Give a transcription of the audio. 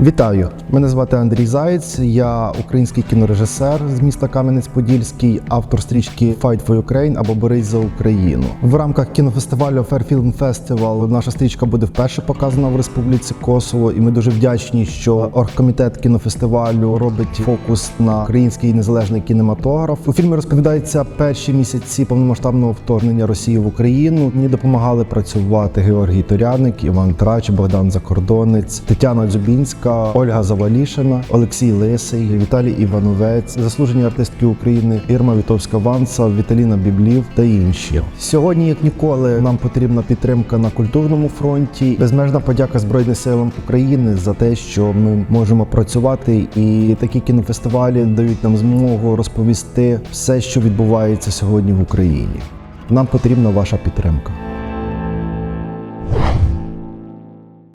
Вітаю! Мене звати Андрій Заєць. Я український кінорежисер з міста Кам'янець-Подільський, автор стрічки Fight for Ukraine або Борись за Україну. В рамках кінофестивалю Fair Film Festival наша стрічка буде вперше показана в Республіці Косово, і ми дуже вдячні, що оргкомітет кінофестивалю робить фокус на український незалежний кінематограф. У фільмі розповідається перші місяці повномасштабного вторгнення Росії в Україну. Мені допомагали працювати Георгій Торяник, Іван Трач, Богдан Закордонець, Тетяна Дзюбінська, Ольга Завалішина, Олексій Лисий, Віталій Івановець, заслужені артистки України Ірма Вітовська Ванса, Віталіна Біблів та інші. Сьогодні, як ніколи, нам потрібна підтримка на культурному фронті. Безмежна подяка Збройним силам України за те, що ми можемо працювати, і такі кінофестивалі дають нам змогу розповісти все, що відбувається сьогодні в Україні. Нам потрібна ваша підтримка.